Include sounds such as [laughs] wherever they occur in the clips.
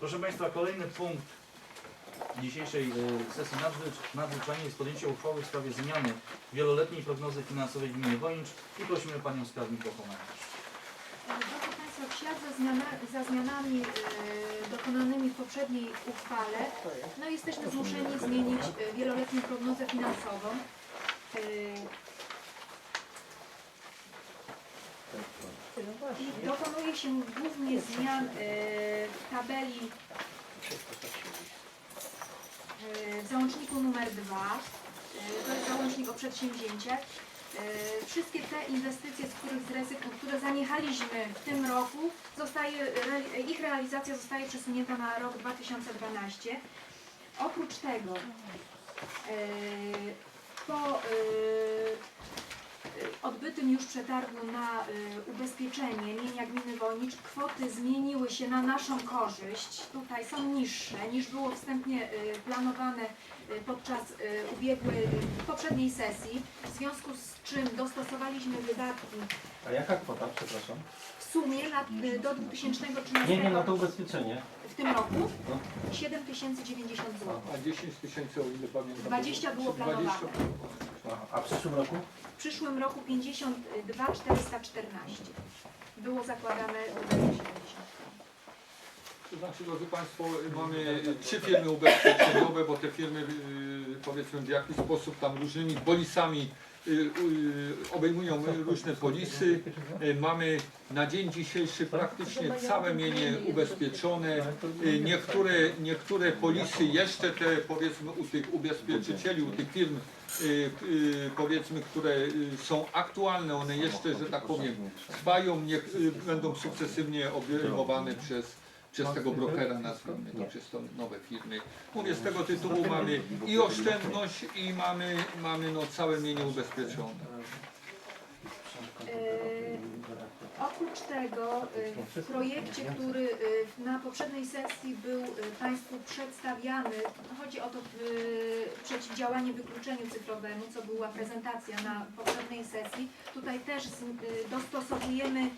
Proszę Państwa, kolejny punkt dzisiejszej y, sesji nadzwycz- nadzwyczajnej jest podjęcie uchwały w sprawie zmiany wieloletniej prognozy finansowej gminy Wojnicz i prosimy Panią Skarbnik o komentarz. Proszę Państwa, w ślad za, zmiana, za zmianami e, dokonanymi w poprzedniej uchwale, no jesteśmy zmuszeni zmienić e, wieloletnią prognozę finansową. E, Dokonuje się głównie zmian e, w tabeli e, w załączniku numer 2. To jest załącznik o przedsięwzięciach. E, Wszystkie te inwestycje, z których zrezygn- które zaniechaliśmy w tym roku, zostaje, ich realizacja zostaje przesunięta na rok 2012. Oprócz tego e, po e, odbytym już przetargu na e, ubezpieczenie mienia gminy Wojnicz kwoty zmieniły się na naszą korzyść. Tutaj są niższe niż było wstępnie e, planowane e, podczas ubiegłej, poprzedniej sesji, w związku z czym dostosowaliśmy wydatki A jaka kwota, przepraszam? w sumie na, do 2013 Nie, nie, no to ubezpieczenie. w tym roku No. 7090 zł. A 10 tysięcy, o ile pamiętam. 20 było planowane. Aha, A w przyszłym roku? W przyszłym roku 52 414 było zakładane w 70. To znaczy, drodzy Państwo, mamy trzy firmy ubezpieczeniowe, bo te firmy, y, powiedzmy, w jakiś sposób tam różnymi polisami y, obejmują różne polisy. Y, Mamy na dzień dzisiejszy praktycznie całe mienie ubezpieczone. Y, Niektóre, niektóre polisy jeszcze te, powiedzmy, u tych ubezpieczycieli, u tych firm, y, y, powiedzmy, które y, są aktualne, one jeszcze, że tak powiem, trwają, nie, y, będą sukcesywnie obejmowane przez przez tego brokera nazwijmy to, przez to nowe firmy. Mówię, z tego tytułu mamy i oszczędność i mamy, mamy no całe mienie ubezpieczone. E, Oprócz tego e, w projekcie, który e, na poprzedniej sesji był e, Państwu przedstawiany, chodzi o to przeciwdziałanie wykluczeniu cyfrowemu, co była prezentacja na poprzedniej sesji. Tutaj też dostosowujemy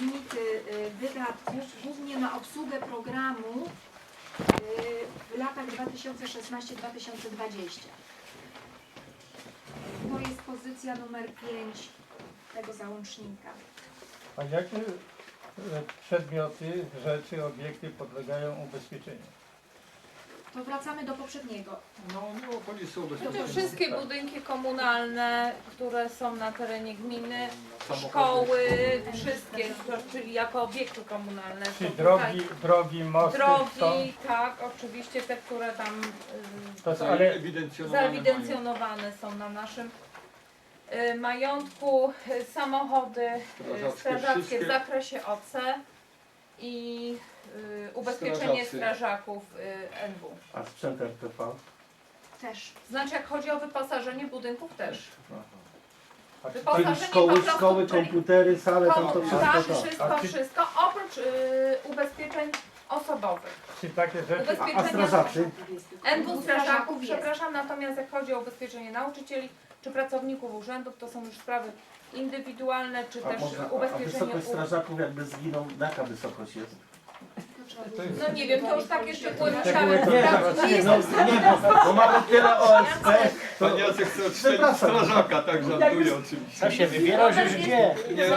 limity wydatków, głównie na obsługę programu w latach 2016-2020. To jest pozycja numer 5 tego załącznika. A jakie e, przedmioty, rzeczy, obiekty podlegają ubezpieczeniu? To wracamy do poprzedniego. No, no polisy To wszystkie budynki komunalne, które są na terenie gminy, Samochody. szkoły, wszystkie, to- czyli jako obiekty komunalne. Czy to drogi, drogi, mosty są? drogi, tak, oczywiście te, które tam y, To, są- ale Ewidencjonowane mają. zaewidencjonowane są na naszym y, majątku, y, samochody y, Strażackie strażackie w wszystkie. zakresie OC i y, ubezpieczenie Strażacy. strażaków y, NW. A sprzęt RTV? Też. Znaczy jak chodzi o wyposażenie budynków też. a czy, Wyposażenie Czyli po szkoły, prostu, szkoły, czyli komputery, sale, tam to wszystko tak, to. wszystko, A czy- wszystko, oprócz y, ubezpieczeń osobowych. czy takie rzeczy, A, a Ubezpieczenia strażacy? NW strażaków, przepraszam, natomiast jak chodzi o ubezpieczenie nauczycieli czy pracowników urzędów, to są już sprawy indywidualne, czy A, też a, a ubezpieczenie wysokość u... strażaków jakby zginą, jaka wysokość jest? No nie wiem, to już Szczegóły musiałem to Nie, no, nie, bo, bo mamy tyle OSP, to Pan Jacek chce odszczelić Przepraszam. strażaka, tak żartuję oczywiście. Co się wybiera, że już wie. Nie,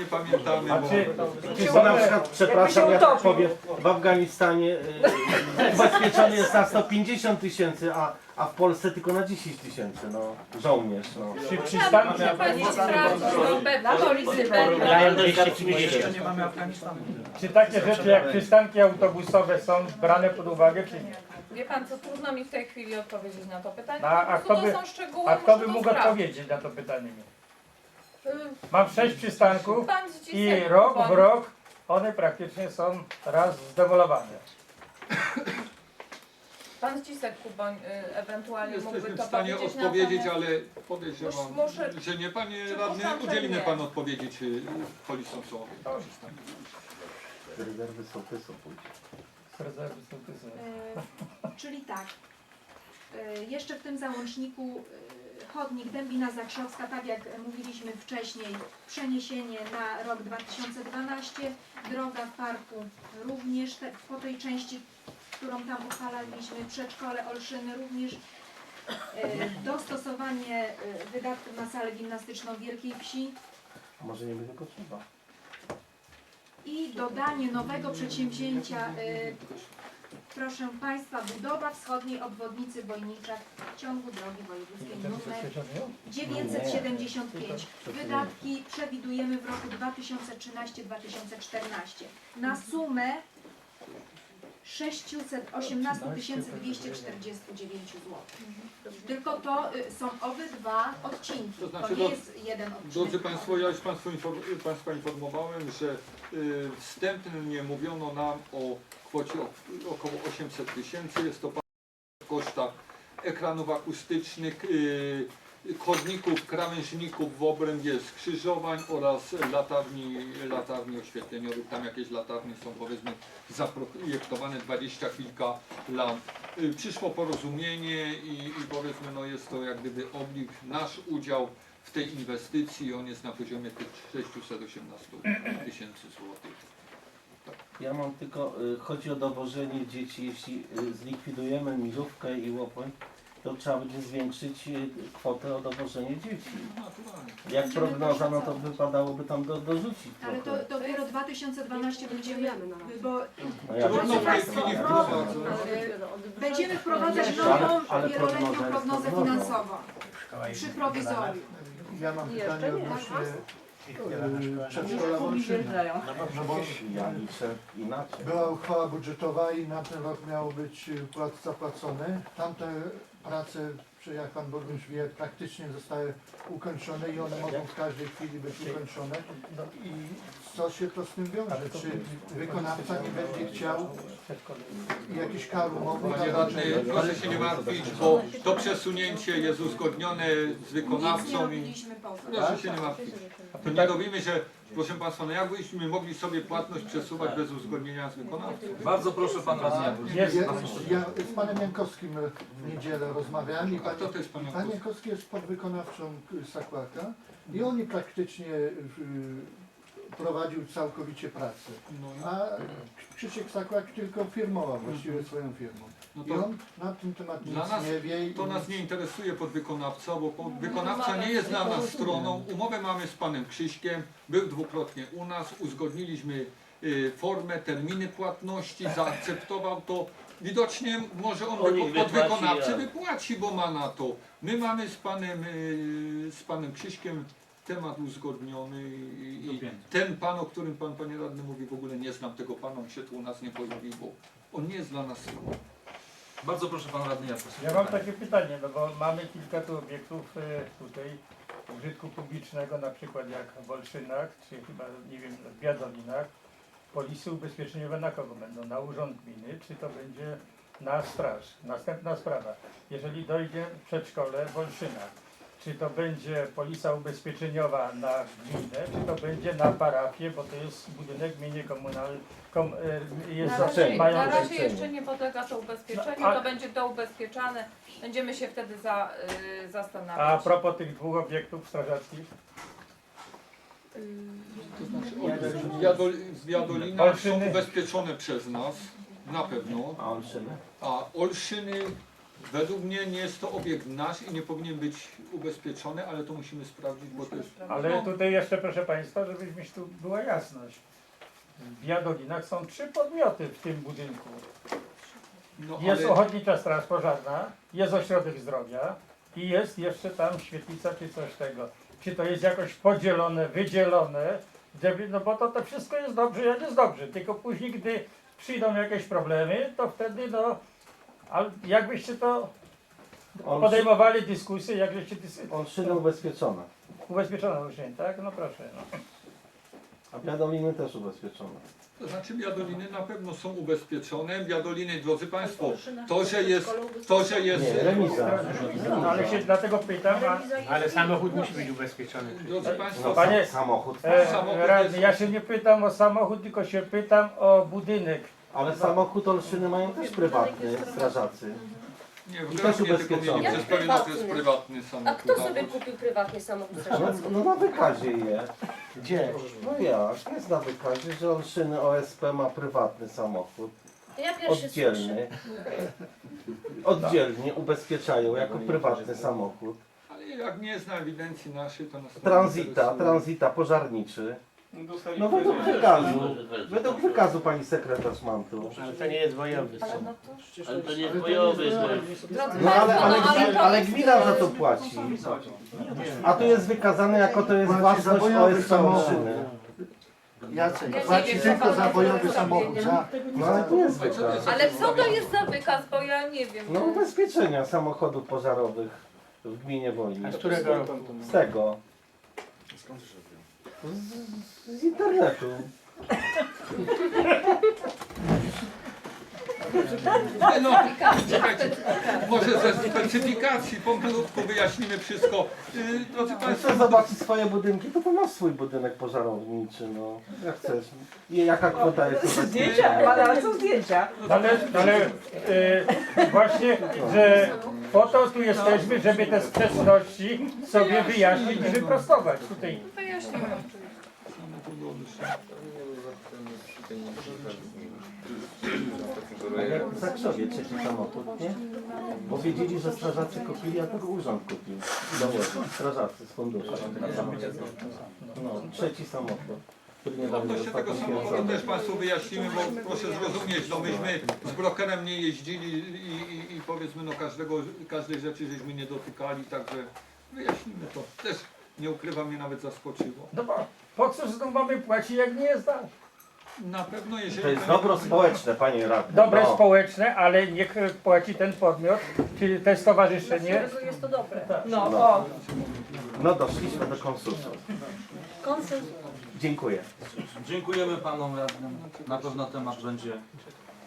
nie pamiętamy, a bo... czy, czy są na przykład, przepraszam, ja tak powiem, w Afganistanie y, ubezpieczony jest na 150 tysięcy, a, a w Polsce tylko na 10 tysięcy, no, żołnierz, no. czy Trzeba przystanki, muszę pani sprawdzić. Dają 250. nie mamy Afganistanu. czy takie rzeczy jak przystanki autobusowe są brane pod uwagę, czy nie? Wie pan co, trudno mi w tej chwili odpowiedzieć na to pytanie. No, a- Po a prostu kto by- to są szczegóły, A kto by muszę to mógł sprawdzić. odpowiedzieć na to pytanie? Y, Mam sześć przystanków Pan z i dzisiaj rok w rok one praktycznie są raz zdemolowane. Pan Zdzisek Kuboń y, ewentualnie mógłby Jesteśmy to w stanie powiedzieć, odpowiedzieć, ale podejrzewam, Musz- muszę- że nie. Panie radny, że udzieli mi nie. pan odpowiedzi, czy polisom są obiekty przystanku. Rezerwy są, te pójdzie. Z rezerwy. E, czyli tak. E, jeszcze w tym załączniku e, chodnik Dębina Zakrzewska, tak jak mówiliśmy wcześniej, przeniesienie na rok 2012. Droga w parku również te, po tej części, którą tam uchwalaliśmy, przedszkole Olszyny również. E, Dostosowanie e, wydatków na salę gimnastyczną Wielkiej Wsi A może nie będzie potrzeba? i dodanie nowego przedsięwzięcia, e, proszę Państwa, budowa wschodniej obwodnicy Wojnicza w ciągu drogi wojewódzkiej numer 975. Wydatki przewidujemy w roku 2013-2014 na sumę 618 249 zł. Tylko to y, są obydwa odcinki, To to znaczy nie do- jest jeden Drodzy odcinek. Państwo, ja już Państwu inform- Państwa informowałem, że y, wstępnie mówiono nam o kwocie o- około 800 tysięcy. Jest to w kosztach ekranów akustycznych, y, chodników, krawężników w obrębie skrzyżowań oraz latarni, latarni oświetleniowych. Tam jakieś latarnie są powiedzmy zaprojektowane 20 kilka lat. Y, Przyszło porozumienie i, i powiedzmy no jest to jak gdyby oblig, nasz udział w tej inwestycji, on jest na poziomie tych 618 tysięcy złotych. Ja mam tylko, y, chodzi o dowożenie dzieci, jeśli y, zlikwidujemy Milówkę i Łopoń, to trzeba będzie zwiększyć y, kwotę o dowożenie dzieci. Naturalnie. Jak prognoza, no to wypadałoby tam do, dorzucić Ale to trochę. dopiero 2012 będziemy, bo No ja Trudno w tej Państwo, chwili no, wprowadzać. y, będziemy wprowadzać Ale- nową ale wieloletnią prognoza jest prognozę prognozą. finansową przy prowizorium. Ja mam pytanie odnośnie e, przedszkola. No bo Ja liczę inaczej. była uchwała budżetowa i na ten rok miało być e, płat zapłacone. Tamte prace, jak Pan Burmistrz wie, praktycznie zostały ukończone i one mogą w każdej chwili być ukończone. I co się to z tym wiąże? Czy wykonawca nie będzie chciał jakichś kar umowy? Panie radny, proszę się nie martwić, bo to przesunięcie jest uzgodnione z Nic nie wykonawcą i robiliśmy poza. proszę się nie martwić. To nie robimy, że proszę Państwa, no jak byśmy mogli sobie płatność przesuwać bez uzgodnienia z wykonawcą? Bardzo proszę pan radny. Ja, ja z Panem Jankowskim w niedzielę rozmawiałem i A Pan, kto to jest Pan Pan Jankowski? Jankowski jest podwykonawczą Sakłaka i oni praktycznie y, prowadził całkowicie pracę. No, A Krzysiek Sakłak tylko firmował właściwie swoją firmą. No I to on na ten temat nic Dla nas nie wie. i To nas nie interesuje podwykonawca, bo podwykonawca nie jest dla nas stroną. Umowę mamy z panem Krzyśkiem, był dwukrotnie u nas, uzgodniliśmy y, formę, terminy płatności, zaakceptował to. Widocznie może on On wyko- ich wypłaci, podwykonawcy ja. wypłaci, bo ma na to. My mamy z panem, y, z panem Krzyśkiem temat uzgodniony i, i Dopięty. ten pan, o którym pan panie radny mówi, w ogóle nie znam tego pana, on się tu u nas nie pojawił, bo on nie jest dla nas stroną. Bardzo proszę pan radny Janusz. Ja mam takie pytanie, no bo mamy kilka tu obiektów e, tutaj użytku publicznego, na przykład jak w Olszynach, czy chyba, nie wiem, w Biadolinach. Polisy ubezpieczeniowe na kogo będą? Na urząd gminy, czy to będzie na straż? Następna sprawa. Jeżeli dojdzie w przedszkole w Olszynach, czy to będzie polisa ubezpieczeniowa na gminę, czy to będzie na parafię, bo to jest budynek gminy komunalnej, kom, e, jest Na razie, na razie jeszcze nie podlega to ubezpieczeniu, No, a- to będzie doubezpieczane. Będziemy się wtedy za, y, A zastanawiać. propos tych dwóch obiektów strażackich, To znaczy, Wiadolina są Olszyny. ubezpieczone przez nas, na pewno, A Olszyny? a Olszyny według mnie nie jest to obiekt nasz i nie powinien być ubezpieczony, ale to musimy sprawdzić, bo to jest... ale tutaj jeszcze proszę Państwa, żebyśmy tu była jasność. W Jadolinach są trzy podmioty w tym budynku. No, Jest ale, Ochotnicza Straż Pożarna, jest Ośrodek Zdrowia i jest jeszcze tam świetlica czy coś tego. Czy to jest jakoś podzielone, wydzielone, żeby, no bo to, to wszystko jest dobrze, jak jest dobrze, tylko później, gdy przyjdą jakieś problemy, to wtedy no, ale jakbyście to podejmowali dyskusję, jakbyście dys... Olszyny ubezpieczone. ubezpieczono już, nie, tak? No proszę. No. A Biadoliny też ubezpieczone. to znaczy Wiadoliny na pewno są ubezpieczone. Wiadoliny, drodzy Państwo, to, że jest... To, że jest Nie, remiza. No, ale się dlatego pytam, a, Ale samochód musi być ubezpieczony. Drodzy Państwo, No, Panie- sam, samochód. e, Samochód radny, jest- ja się nie pytam o samochód, tylko się pytam o budynek. Ale samochód Olszyny mają też prywatny strażacy. Nie, w I też Gdańsku nie tylko ubezpieczony. mieli, przez Jak pewien okres prywatny? prywatny A samochód. kto sobie kupił prywatnie samochód No, strażacki? no na wykazie je. Gdzie? No jak? Jest na wykazie, że Olszyny OSP ma prywatny samochód. Ja pierwszy słyszę. Oddzielny. Oddzielnie ubezpieczają jako prywatny samochód. Ale jak nie zna ewidencji naszej, to nas to nie interesuje. tranzita pożarniczy. No według wykazu. Według wykazu pani sekretarz mam tu. Ale to nie jest bojowy Ale samochód. no to... Ale to nie jest bojowy. Drodzy No ale, Państwo, ale, no, ale to ale gmina za to płaci. A tu jest wykazane jako to jest Płaci własność za bojowy OSP samochód. Olszyny. Jacek, Ja nie płaci wiem, tylko co za pan bojowy za samochód. Za, No ale tu jest Ale co to wykaz. jest? Ale co to jest za wykaz, bo ja nie wiem. No ubezpieczenia samochodów pożarowych w gminie Woli. A z którego roku? Z tego. Z, z internetu. No, czekajcie, może ze specyfikacji pomalutku wyjaśnimy wszystko. Yy, drodzy Jak Państwo, chcesz zobaczyć swoje budynki, to to masz swój budynek pożarowniczy, no. Jak chcesz. I jaka kwota jest ubezpieczenia? ale co zdjęcia? Ale, ale e, właśnie, że po to tu jesteśmy, żeby te sprzeczności sobie wyjaśnić i wyprostować. Tutaj Wyjaśnimy Jak w Zakrzowie trzeci samochód, nie? Bo wiedzieli, że strażacy kupili, a to urząd kupił. Dołożył. Strażacy z funduszu. No, trzeci samochód. Który niedawno odnośnie został tego samochodu też Państwu wyjaśnimy, bo proszę zrozumieć, no myśmy z brokerem nie jeździli i, i, i powiedzmy no każdego, każdej rzeczy żeśmy nie dotykali, także wyjaśnimy to. Też nie ukrywam, mnie nawet zaskoczyło. no bo po co znowu mamy płacić, jak nie jest tak? Na pewno jeżeli... To jest dobro społeczne, panie radny. Dobre no. społeczne, ale niech płaci ten podmiot, czy te stowarzyszenie. Jest to dobre. No, No. o, No doszliśmy do konsensusu. Konsensus. Dziękuję. Dziękujemy panom radnym. Na pewno temat będzie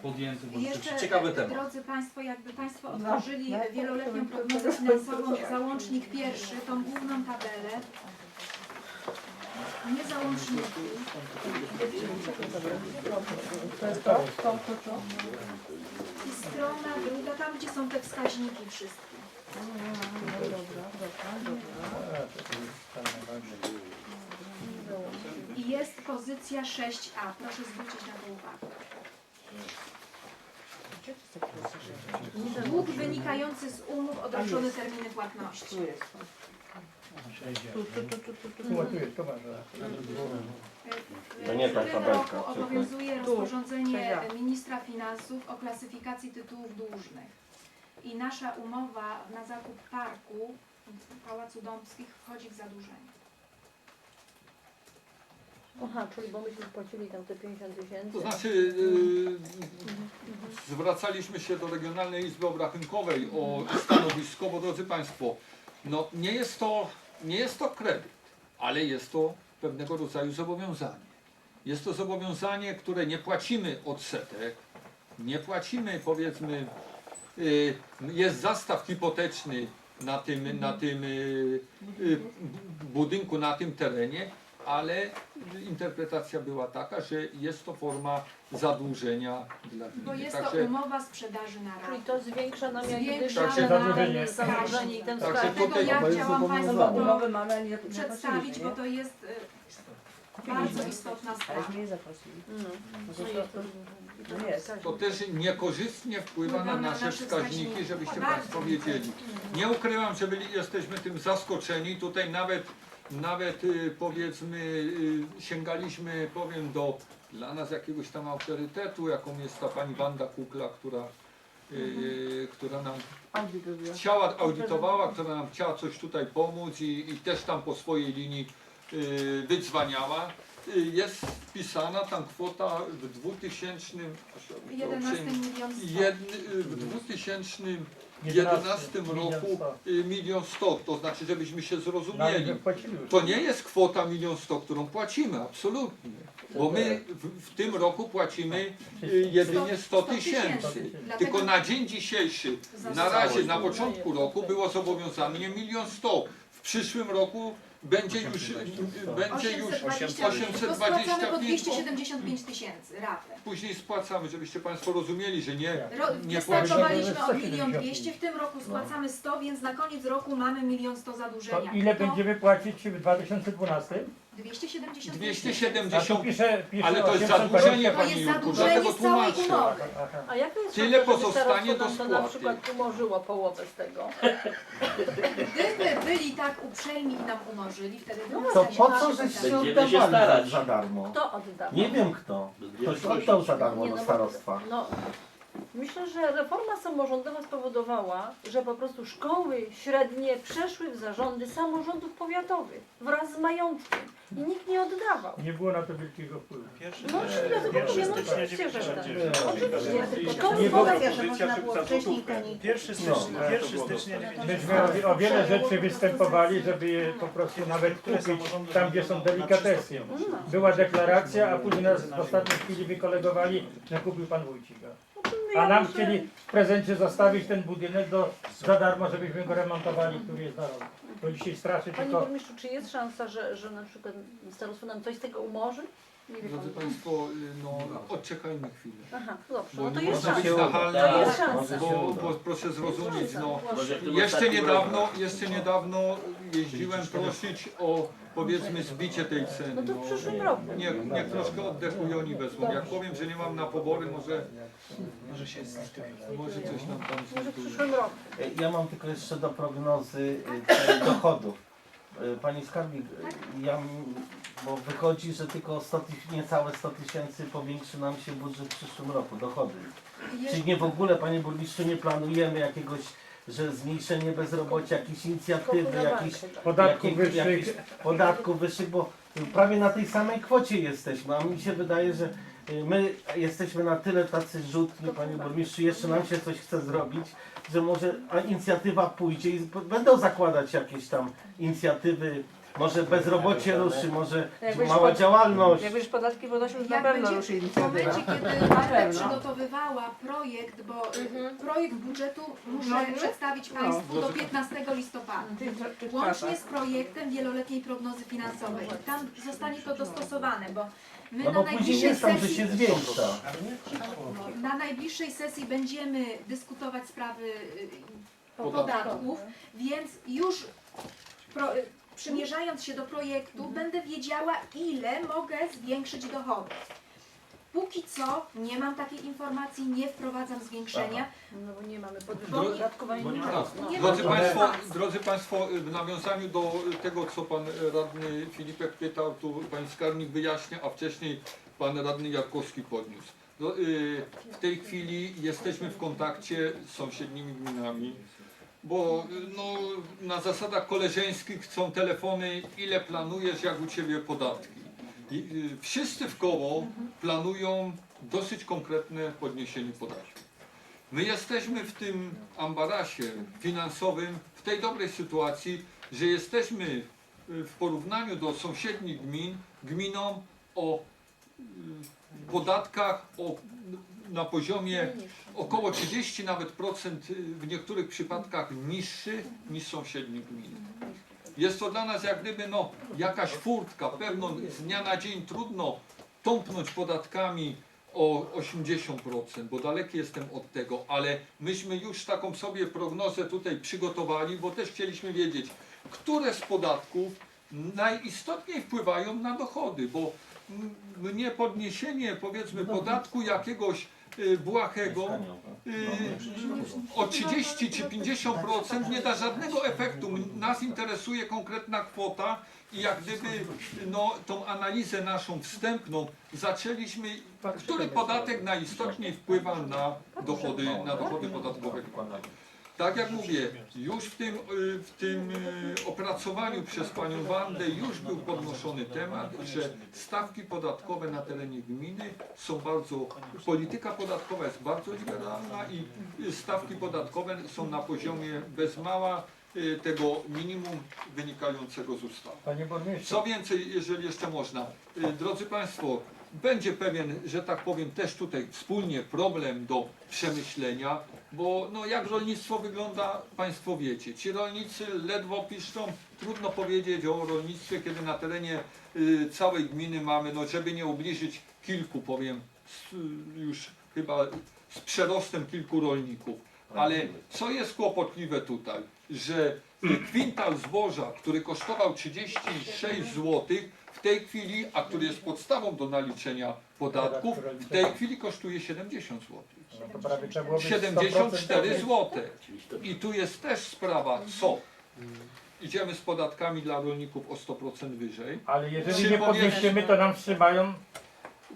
podjęty, bo Jeszcze, rzeczywiście ciekawy temat. drodzy Państwo, jakby Państwo otworzyli wieloletnią prognozę finansową, [laughs] załącznik pierwszy, tą główną tabelę, nie załączniki. I strona druga, tam gdzie są te wskaźniki wszystkie. I jest pozycja 6a, proszę zwrócić na to uwagę. Dług wynikający z umów odroczone terminy płatności. tu jest. Tu, tu jest, tu masz. To nie ta W tym tabelka, roku tylko- obowiązuje Tu, rozporządzenie ministra finansów o klasyfikacji tytułów dłużnych. I nasza umowa na zakup parku w Pałacu Dąbskich wchodzi w zadłużenie. Aha, czyli bo myśmy płacili tam te 50 tysięcy. To znaczy, yy, zwracaliśmy się do Regionalnej Izby Obrachunkowej o stanowisko, bo drodzy Państwo, no nie jest to, nie jest to kredyt, ale jest to pewnego rodzaju zobowiązanie. Jest to zobowiązanie, które nie płacimy odsetek, nie płacimy powiedzmy, yy, jest zastaw hipoteczny na tym, na tym yy, yy, budynku, na tym terenie, ale interpretacja była taka, że jest to forma zadłużenia dla Bo gminy. jest to Także, umowa sprzedaży na Czyli raty. to zwiększa nam jak gdyby Zwiększa nam zadłużenie. zadłużenie i ten Także wskaźnik. Dlatego tutaj- ja Bo jest chciałam Państwu to Umowy mamy, ale nie, nie przedstawić, bo nie? to jest y, bardzo istotna sprawa. Aleśmy nie zapłacili. No. No to, to, to, to jest. to też niekorzystnie wpływa na nasze wskaźniki, żebyście Bardzo. Państwo wiedzieli. Nie ukrywam, że byli, jesteśmy tym zaskoczeni. Tutaj nawet, nawet y, powiedzmy y, sięgaliśmy, powiem, do dla nas jakiegoś tam autorytetu, jaką jest ta pani Wanda Kukla, która, y, która nam chciała, audytowała, która nam chciała coś tutaj pomóc i, i też tam po swojej linii wydzwaniała. Jest wpisana tam kwota w 2000, proszę mi to 11 uprzejmie, milion jedny, y, w 2011 roku y, milion sto, to znaczy żebyśmy się zrozumieli. To nie jest kwota milion sto, którą płacimy, absolutnie. Bo my w, w tym roku płacimy y, jedynie 100 tysięcy. Tylko na dzień dzisiejszy, na razie na początku roku było zobowiązanie milion sto. W przyszłym roku będzie już, będzie już 825, to spłacamy po 825, 275 tysięcy ratę. później spłacamy, żebyście Państwo rozumieli, że nie, Ro, Nie wystartowaliśmy od milion dwieście, w tym roku spłacamy 100, więc na koniec roku mamy milion 100 To zadłużenia. ile będziemy płacić w 2012? 275 tysięcy. 270 A tu pisze, pisze Ale to jest 820. zadłużenie, To Pani jest Jurku, zadłużenie dlatego całej tłumaczę. umowy. Aha. A jaka jest Tyle szansa, żeby pozostanie starostwo do nam to na spłaty. przykład umorzyło połowę z tego? Gdyby byli tak uprzejmi i nam umorzyli, wtedy by nas To nie po co żeście Będziemy się oddawali starać. za darmo? Kto oddawał? Nie wiem kto. Ktoś oddał za darmo Nie, do no bo- starostwa. No, myślę, że reforma samorządowa spowodowała, że po prostu szkoły średnie przeszły w zarządy samorządów powiatowych wraz z majątkiem i nikt nie oddawał. Nie było na to wielkiego wpływu. No dlatego powiem, no oczywiście, że tak. Oczywiście. Szkoły Nie powiatowe. że można było wcześniej taniej. Pierwszy stycznia, pierwszy stycznia Myśmy o, o wiele rzeczy występowali, żeby je po prostu nawet kupić tam, gdzie są delikatesy. Była deklaracja, a później nas w ostatniej chwili wykolegowali, że kupił pan Wójcika. A nam chcieli w prezencie zostawić ten budynek do, za darmo, żebyśmy go remontowali, który jest na rok. To dzisiaj straszy Panie tylko... burmistrzu, czy jest szansa, że, że na przykład starostwo nam coś z tego umorzy? Nie wie Drodzy pan. Państwo, y, no odczekajmy chwilę. Aha, dobrze, Bo no to nie jest można być szansa. nachalna, To jest szansa. Bo, bo proszę zrozumieć, no jeszcze niedawno, jeszcze niedawno jeździłem prosić o powiedzmy zbicie tej ceny. No to w przyszłym roku. Niech, niech troszkę oddechu i oni wezmą. Jak powiem, że nie mam na pobory, może, Może się może coś nam tam Może w zbuduje. przyszłym roku. E, Ja mam tylko jeszcze do prognozy e, tej dochodów. E, Pani skarbnik, e, ja, m- bo wychodzi, że tylko 100, tyś- niecałe 100 tysięcy powiększy nam się budżet w przyszłym roku, dochody. Czyli nie w ogóle, Panie Burmistrzu, nie planujemy jakiegoś, że zmniejszenie bezrobocia, jakieś inicjatywy, bank chyba. Podatków jakich- wyższych, jakichś podatków wyższych, bo prawie na tej samej kwocie jesteśmy, a mi się wydaje, że y, my jesteśmy na tyle tacy rzutni, panie burmistrzu, jeszcze nam się coś chce zrobić, że może a inicjatywa pójdzie i b- będą zakładać jakieś tam inicjatywy, może bezrobocie ruszy, może Jak będziesz mała pod- działalność. Jak będziesz podatki podnosił, to na Jak pewno będzie ruszy w momencie, kiedy Marta pewno. przygotowywała projekt, bo y, projekt budżetu muszę No, przedstawić No. Państwu do 15 listopada. Łącznie z projektem wieloletniej prognozy finansowej. I tam zostanie to dostosowane, bo my No na bo później najbliższej jest tam, że się sesji zwiększa. na najbliższej sesji będziemy dyskutować sprawy y, Podatków. podatków, więc już pro, y, przymierzając się do projektu, będę wiedziała, ile mogę zwiększyć dochody. Póki co nie mam takiej informacji, nie wprowadzam zwiększenia. No bo nie mamy Bo nie ma Tak. No. Drodzy Państwo, drodzy Państwo, w nawiązaniu do tego, co Pan Radny Filipek pytał, tu Pani Skarbnik wyjaśnia, a wcześniej Pan Radny Jarkowski podniósł. No, y, W tej chwili jesteśmy w kontakcie z sąsiednimi gminami, bo no, na zasadach koleżeńskich chcą telefony, ile planujesz, jak u Ciebie podatki. I, y, Wszyscy w koło planują dosyć konkretne podniesienie podatków. My jesteśmy w tym ambarasie finansowym w tej dobrej sytuacji, że jesteśmy y, w porównaniu do sąsiednich gmin, gminą o y, podatkach o, na poziomie około 30 nawet procent y, w niektórych przypadkach niższy niż sąsiednie gminy. Jest to dla nas jak gdyby no, jakaś furtka, pewno z dnia na dzień trudno tąpnąć podatkami o 80%, bo daleki jestem od tego, ale myśmy już taką sobie prognozę tutaj przygotowali, bo też chcieliśmy wiedzieć, które z podatków najistotniej wpływają na dochody, bo mnie podniesienie powiedzmy podatku jakiegoś błahego y, o 30 czy 50% nie da żadnego efektu. Nas interesuje konkretna kwota i jak gdyby no, tą analizę naszą wstępną zaczęliśmy, który podatek najistotniej wpływa na dochody, na dochody podatkowe gminy. Tak jak mówię, już w tym, y, w tym y, opracowaniu przez panią Wandę już był podnoszony temat, że stawki podatkowe na terenie gminy są bardzo, polityka podatkowa jest bardzo liberalna i y, stawki podatkowe są na poziomie bez mała tego minimum wynikającego z ustawy. Co więcej, jeżeli jeszcze można, drodzy Państwo, będzie pewien, że tak powiem, też tutaj wspólnie problem do przemyślenia. Bo no, jak rolnictwo wygląda, Państwo wiecie. Ci rolnicy ledwo piszczą, trudno powiedzieć o rolnictwie, kiedy na terenie y, całej gminy mamy, no żeby nie ubliżyć kilku, powiem, z, już chyba z przerostem kilku rolników. Ale co jest kłopotliwe tutaj, że kwintal zboża, który kosztował 36 zł, w tej chwili, a który jest podstawą do naliczenia podatków, w tej chwili kosztuje 70 zł. No to prawie trzeba było być 74 100% zł. I tu jest też sprawa, co? Idziemy z podatkami dla rolników o 100% wyżej. Ale jeżeli nie podniesiemy, to nam wstrzymają,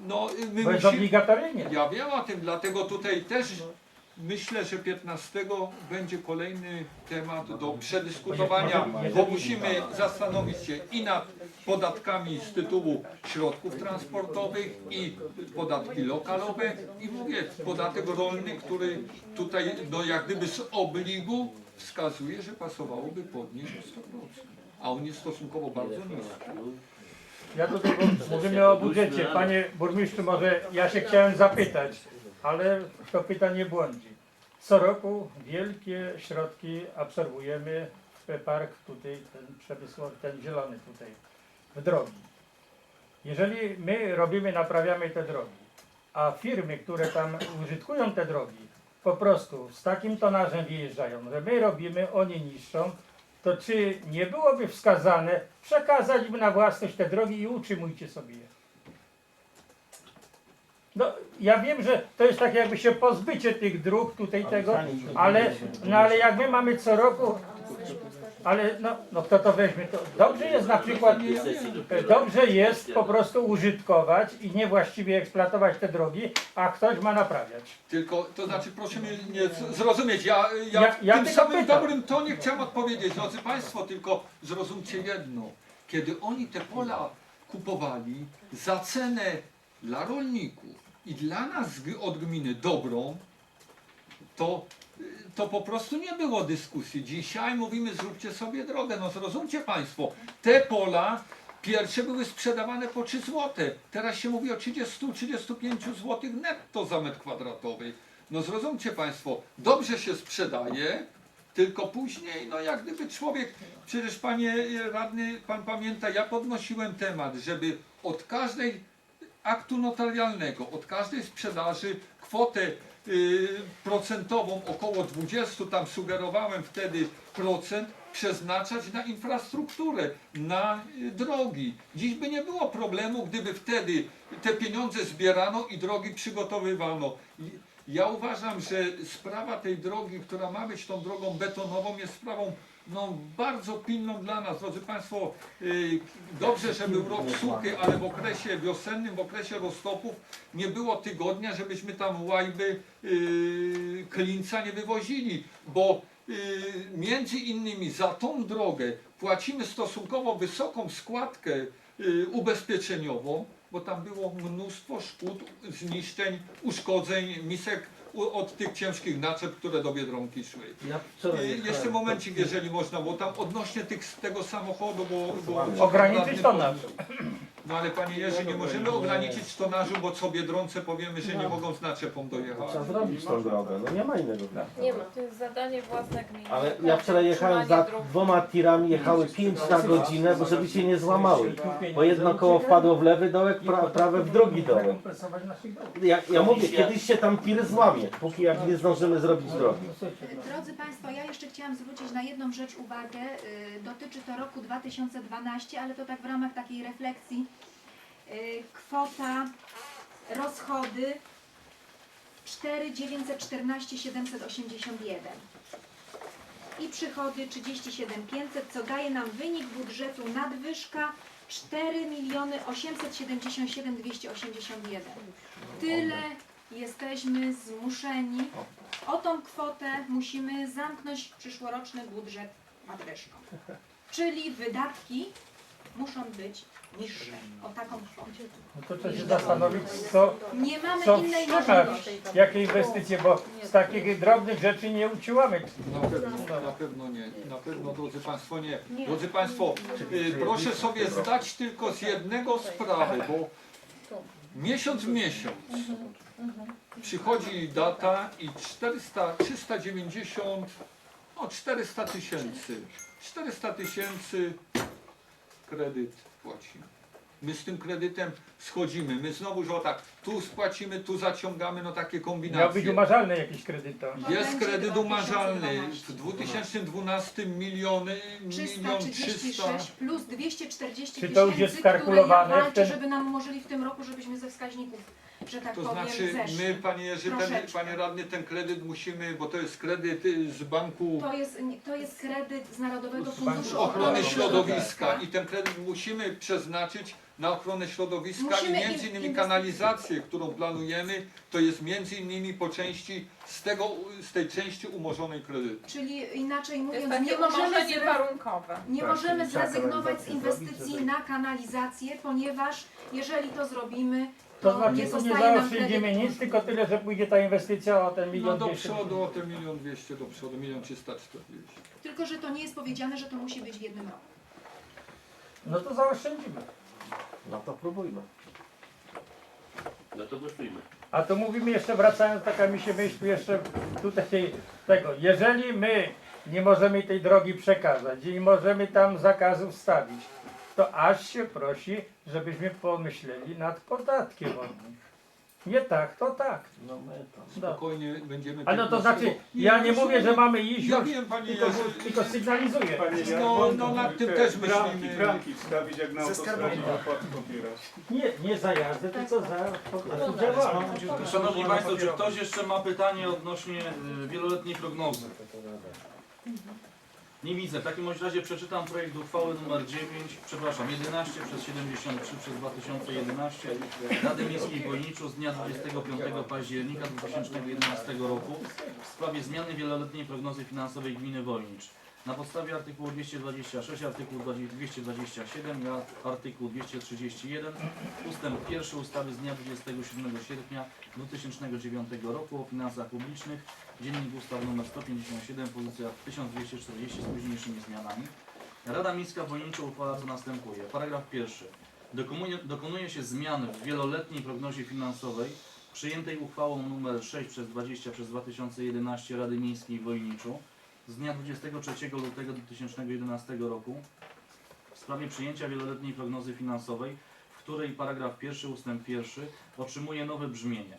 No, y, my bo jest musimy, obligatoryjnie. ja wiem o tym, dlatego tutaj też myślę, że 15 będzie kolejny temat do przedyskutowania, bo musimy zastanowić się i nad podatkami z tytułu środków transportowych i podatki lokalowe i mówię, podatek rolny, który tutaj no jak gdyby z obligu wskazuje, że pasowałoby podnieść o 100%, a on jest stosunkowo bardzo niski. Ja tutaj bo mówimy o budżecie. Panie burmistrzu, może ja się chciałem zapytać, ale to pytanie błądzi. Co roku wielkie środki absorbujemy w park tutaj, ten przemysłowy, ten zielony tutaj, w drogi. Jeżeli my robimy, naprawiamy te drogi, a firmy, które tam użytkują te drogi, po prostu z takim tonażem wyjeżdżają, że my robimy, oni niszczą, to czy nie byłoby wskazane przekazać im na własność te drogi i utrzymujcie sobie je? No, ja wiem, że to jest tak jakby się pozbycie tych dróg tutaj tego, ale, no, ale jak my mamy co roku, ale no, no kto to weźmie, to dobrze jest na przykład, dobrze jest po prostu użytkować i niewłaściwie eksploatować te drogi, a ktoś ma naprawiać. Tylko, to znaczy, proszę mnie nie z- zrozumieć, ja, ja, Ja- w ja tym tylko samym pytam. dobrym tonie chciałem odpowiedzieć, drodzy Państwo, tylko zrozumcie jedno. Kiedy oni te pola kupowali za cenę dla rolników i dla nas od gminy dobrą, to, to po prostu nie było dyskusji. Dzisiaj mówimy, zróbcie sobie drogę. No zrozumcie Państwo, te pola pierwsze były sprzedawane po 3 zł. Teraz się mówi o 30-35 zł netto za metr kwadratowy. No zrozumcie Państwo, dobrze się sprzedaje, tylko później, no jak gdyby człowiek, przecież panie radny, pan pamięta, ja podnosiłem temat, żeby od każdej aktu notarialnego, od każdej sprzedaży kwotę procentową, około 20, tam sugerowałem wtedy procent, przeznaczać na infrastrukturę, na y, drogi. Dziś by nie było problemu, gdyby wtedy te pieniądze zbierano i drogi przygotowywano. Ja uważam, że sprawa tej drogi, która ma być tą drogą betonową, jest sprawą no, bardzo pilną dla nas. Drodzy Państwo, y, dobrze, że był rok suchy, ale w okresie wiosennym, w okresie roztopów nie było tygodnia, żebyśmy tam łajby y, klinca nie wywozili, bo y, między innymi za tą drogę płacimy stosunkowo wysoką składkę ubezpieczeniową, bo tam było mnóstwo szkód, zniszczeń, uszkodzeń, misek od tych ciężkich naczep, które do Biedronki szły. Ja wczoraj jechałem, Jeszcze to- momencik, jeżeli można, bo tam odnośnie tych, tego samochodu, bo... bo Ograniczyć tonaż. No ale panie Jerzy, nie możemy ograniczyć tonażu, bo co Biedronce powiemy, że nie mogą z naczepą dojechać. Trzeba zrobić tą drogę, no nie ma innego wyjścia. Nie ma, to jest zadanie własne gminy. Ale ja wczoraj jechałem za dwoma tirami, jechały 5 na godzinę, bo żeby się nie złamały. Bo jedno koło wpadło w lewy dołek, pra, prawe w drugi dołek. Ja, ja mówię, kiedyś się tam tir złamie, póki jak nie zdążymy zrobić drogi. Drodzy Państwo, ja jeszcze chciałam zwrócić na jedną rzecz uwagę. Y, Dotyczy to roku 2012, ale to tak w ramach takiej refleksji. Y, Kwota, rozchody 4 914 781 i przychody 37 500, co daje nam wynik budżetu nadwyżka 4 miliony 877 281. Tyle jesteśmy zmuszeni o tą kwotę musimy zamknąć przyszłoroczny budżet nadwyżką. Czyli wydatki muszą być niższe o taką kwotę. No to trzeba się zastanowić, co, Nie mamy co innej wstrzymać, możliwości. jakie inwestycje, bo z takich drobnych rzeczy nie uciłamy. Na pewno, na pewno nie. Na pewno, drodzy Państwo, nie. Drodzy Państwo, y, proszę sobie zdać tylko z jednego sprawę, bo miesiąc w miesiąc przychodzi data i 400, 390, no 400 tysięcy. 400 tysięcy kredyt płacimy. My z tym kredytem schodzimy. My znowu, że o tak, tu spłacimy, tu zaciągamy, no takie Miał być kombinacje. umarzalny jakiś kredyt to. Jest kredyt umarzalny. 2012. W 2012 miliony, milion 300. 336 plus 240 Czy to już jest tysięcy, które ja skalkulowane w walczę, ten- żeby nam umożliwi w tym roku, żebyśmy ze wskaźników, że tak To powiem, znaczy zeszli. my, panie Jerzy, ten, Troszeczkę. panie radny, ten kredyt musimy, bo to jest kredyt y, z banku To jest, to jest kredyt z Narodowego Z Funduszu ochrony środowiska Środowiska. i ten kredyt musimy przeznaczyć na ochronę środowiska Musimy i między in- innymi inwestycje. kanalizację, którą planujemy, to jest między innymi po części z tego, z tej części umorzonej kredytu. Czyli inaczej Jest mówiąc, takie nie możemy, umorzenie zre, warunkowe. nie Tak, możemy czyli zrezygnować z inwestycji zrobić, na kanalizację, ponieważ jeżeli to zrobimy, To to znaczy nie tu nie zostaje nam kredyt. nic, tylko tyle, że pójdzie ta inwestycja o ten No milion do dwieście. przodu o te milion dwieście, do przodu milion trzysta czterdzieści. Tylko, że to nie jest powiedziane, że to musi być w jednym roku. No to zaoszczędzimy. No to próbujmy. No to głosujmy. A to mówimy jeszcze, wracając, taka mi się myśl jeszcze tutaj tego, jeżeli my nie możemy tej drogi przekazać i nie możemy tam zakazów stawić, to aż się prosi, żebyśmy pomyśleli nad podatkiem od nich. Nie tak, to tak. No my to. No. Spokojnie będziemy... A no to 15 znaczy, ja nie mówię, że mamy iść, Ja wiem, panie tylko, Jerzy, tylko sygnalizuję. Panie No, no nad tym też myślimy. Bramki wstawić jak na Ze autostradzie. Nie, nie za jazdę, tylko za po prostu działanie. Szanowni Państwo, czy ktoś jeszcze ma pytanie odnośnie y, wieloletniej prognozy? Nie widzę. W takim razie przeczytam projekt uchwały numer 9, przepraszam, 11 przez 73 przez 2011 Rady Miejskiej w Wojniczu z dnia 25 października 2011 roku w sprawie zmiany wieloletniej prognozy finansowej gminy Wojnicz. Na podstawie artykułu 226, artykułu 227 i artykułu 231 ustęp 1 ustawy z dnia 27 sierpnia 2009 roku o finansach publicznych, Dziennik Ustaw nr 157, pozycja 1240 z późniejszymi zmianami. Rada Miejska w Wojniczu uchwala co następuje. Paragraf pierwszy. Dokonuje, dokonuje się zmiany w wieloletniej prognozie finansowej przyjętej uchwałą nr 6 przez 20 przez 2011 Rady Miejskiej w Wojniczu z dnia 23 lutego 2011 roku w sprawie przyjęcia wieloletniej prognozy finansowej, w której paragraf pierwszy ustęp pierwszy otrzymuje nowe brzmienie.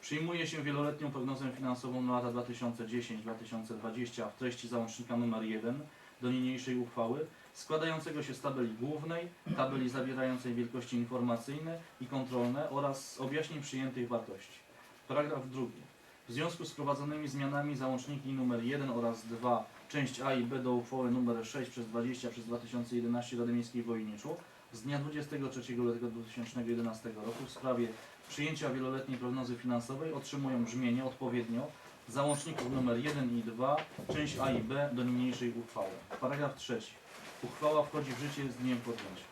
Przyjmuje się wieloletnią prognozę finansową na lata 2010-2020 w treści załącznika nr 1 do niniejszej uchwały, składającego się z tabeli głównej, tabeli zawierającej wielkości informacyjne i kontrolne oraz objaśnień przyjętych wartości. Paragraf drugi. W związku z wprowadzonymi zmianami załączniki nr 1 oraz 2, część A i B do uchwały nr 6 przez 20 przez 2011 Rady Miejskiej w Wojniczu z dnia 23 lutego 2011 roku w sprawie przyjęcia wieloletniej prognozy finansowej otrzymują brzmienie odpowiednio załączników nr 1 i 2, część A i B do niniejszej uchwały. Paragraf trzeci. Uchwała wchodzi w życie z dniem podjęcia.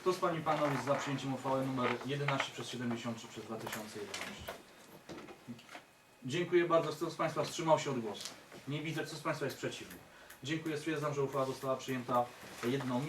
Kto z Pani i Panów jest za przyjęciem uchwały nr 11 przez 73 przez 2011? Dziękuję bardzo. Kto z Państwa wstrzymał się od głosu? Nie widzę. Kto z Państwa jest przeciwny? Dziękuję. Stwierdzam, że uchwała została przyjęta jedną